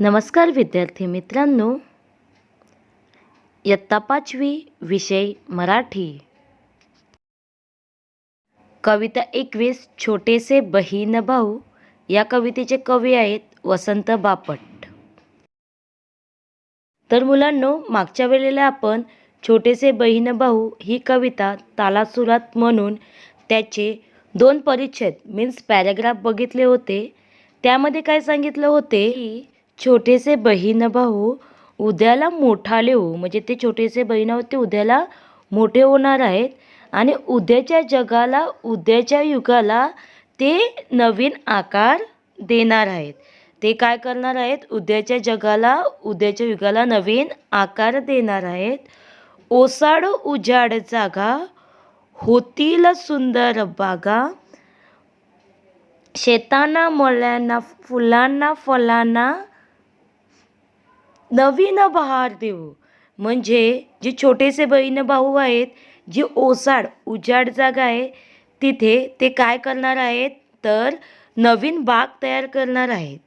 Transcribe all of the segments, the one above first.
नमस्कार विद्यार्थी मित्रांनो. इयत्ता पाचवी विषय मराठी. कविता एकवीस छोटेसे बहीण भाऊ या कवितेचे कवी आहेत वसंत बापट. तर मुलांनो मागच्या वेळेला आपण छोटेसे बहीण भाऊ ही कविता तालासुरात म्हणून त्याचे दोन परिच्छेद मीन्स पॅराग्राफ बघितले होते. त्यामध्ये काय सांगितलं होते? की छोटेसे बहीण भाऊ उद्याला मोठाले हो म्हणजे ते छोटेसे बहीण भाऊ ते उद्याला मोठे होणार आहेत. आणि उद्याच्या जगाला उद्याच्या युगाला ते नवीन आकार देणार आहेत. ते काय करणार आहेत? उद्याच्या जगाला उद्याच्या युगाला नवीन आकार देणार आहेत. ओसाड उजाड जागा होतील सुंदर बागा. शेतांना मळ्यांना फुलांना फलांना नवीन बहार देऊ. म्हणजे जे छोटेसे बहीण भाऊ आहेत जी ओसाड उजाड जागा आहे तिथे ते काय करणार आहेत? तर नवीन बाग तयार करणार आहेत.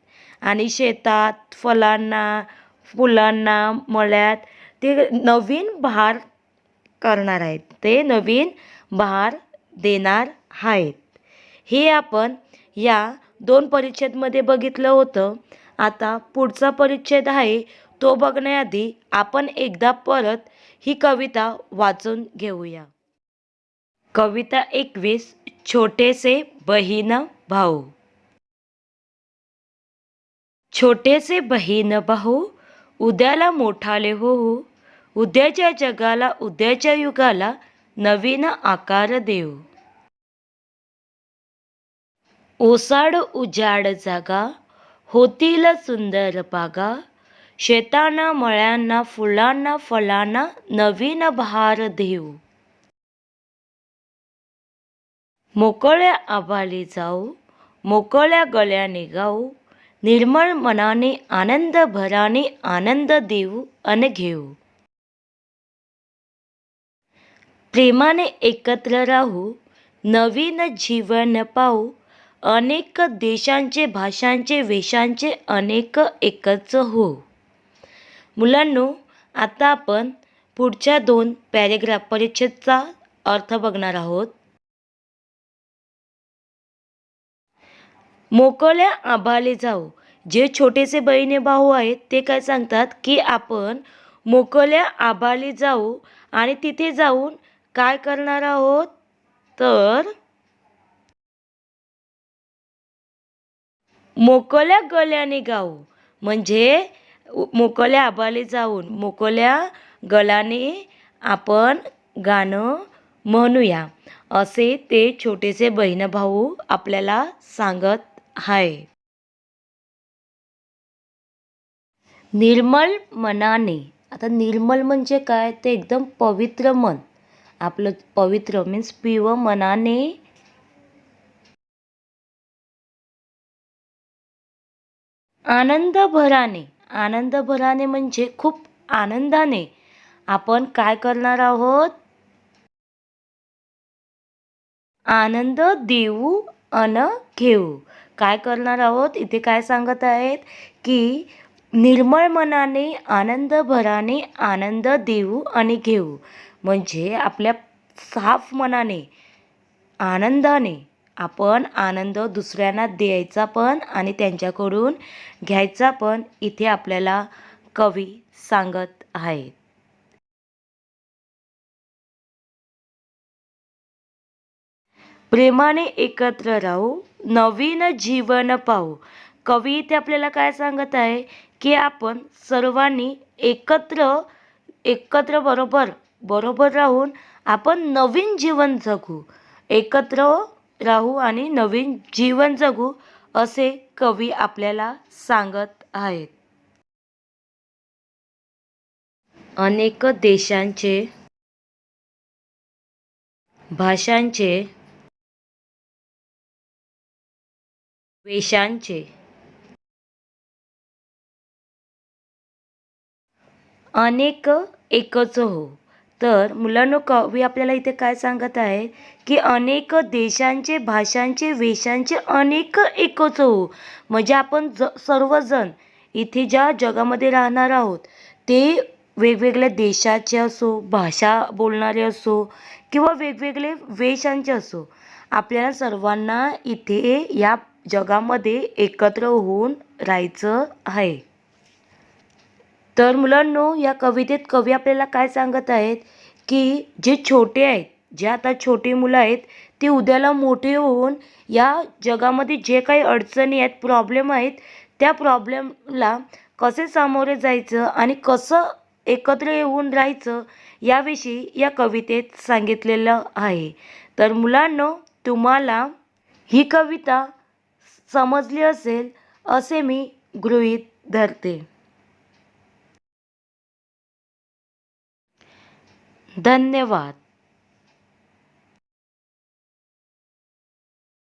आणि शेतात फलांना फुलांना मळ्यात ते नवीन बहार करणार आहेत. ते नवीन बहार देणार आहेत. हे आपण या दोन परिच्छेदमध्ये बघितलं होतं. आता पुढचा परिच्छेद आहे तो बघण्याआधी आपण एकदा परत ही कविता वाचून घेऊया. कविता एकवीस छोटेसे बहीण भाऊ. छोटेसे बहीण भाऊ उद्याला मोठाले होऊ उद्याच्या जगाला उद्याच्या युगाला नवीन आकार देऊ. ओसाड उजाड जागा होतील सुंदर बागा शेतांना मळ्यांना फुलांना फलांना नवीन बहार देऊ. मोकळ्या आभाली जाऊ मोकळ्या गळ्याने गाऊ निर्मळ मनाने आनंद भराने आनंद देऊ आणि घेऊ. प्रेमाने एकत्र राहू नवीन जीवन पाहू अनेक देशांचे भाषांचे वेशांचे अनेक एकच हो मुलांनो आता आपण पुढच्या दोन पॅरेग्राफ परिच्छेदचा अर्थ बघणार आहोत. मोकळ्या आभाले जाऊ. जे छोटेसे बहिणे भाऊ आहेत ते काय सांगतात की आपण मोकळ्या आभाले जाऊ आणि तिथे जाऊन काय करणार आहोत? तर मोकळ्या गल्याने गाऊ. म्हणजे मोकळ्या आबाले जाऊन मोकळ्या गलाने आपण गाणं म्हणूया. असे ते छोटेसे बहीण भाऊ आपल्याला सांगत आहे निर्मल मनाने. आता निर्मल म्हणजे काय? ते एकदम पवित्र मन. आपलं पवित्र मीन्स पिव मनाने. आनंद भराने आनंद भराने म्हणजे खूप आनंदाने. आपण काय करणार आहोत? आनंद देऊ अन घेऊ. काय करणार आहोत? इथे काय सांगत आहेत की निर्मळ मनाने आनंद भराने आनंद देऊ आणि घेऊ. म्हणजे आपल्या साफ मनाने आनंदाने. आपण आनंद दुसऱ्यांना द्यायचा पण आणि त्यांच्याकडून घ्यायचा पण इथे आपल्याला कवी सांगत आहेत प्रेमाने एकत्र राहू नवीन जीवन पाहू. कवी इथे आपल्याला काय सांगत आहे? की आपण सर्वांनी एकत्र एकत्र बरोबर बरोबर राहून आपण नवीन जीवन जगू. एकत्र राहू आणि नवीन जीवन जगू असे कवी आपल्याला सांगत आहेत. अनेक देशांचे भाषांचे वेशांचे अनेक एकच हो. तर मुलांनो कवी आपल्याला इथे काय सांगत आहे की अनेक देशांचे भाषांचे वेशांचे अनेक एकच. हो म्हणजे आपण ज सर्वजण इथे ज्या जगामध्ये राहणार आहोत ते वेगवेगळ्या देशाचे असो भाषा बोलणारे असो किंवा वेगवेगळे वेशांचे असो आपल्याला सर्वांना इथे या जगामध्ये एकत्र होऊन राहायचं आहे. तर मुलांनो या कवितेत कवी आपल्याला काय सांगत आहेत की जे छोटे आहेत जे आता छोटी मुलं आहेत ती उद्याला मोठे होऊन या जगामध्ये जे काही अडचणी आहेत प्रॉब्लेम आहेत त्या प्रॉब्लेमला कसे सामोरे जायचं आणि कसं एकत्र येऊन राहायचं याविषयी या कवितेत सांगितलेलं आहे. तर मुलांनो तुम्हाला ही कविता समजली असेल असे मी गृहीत धरते. धन्यवाद.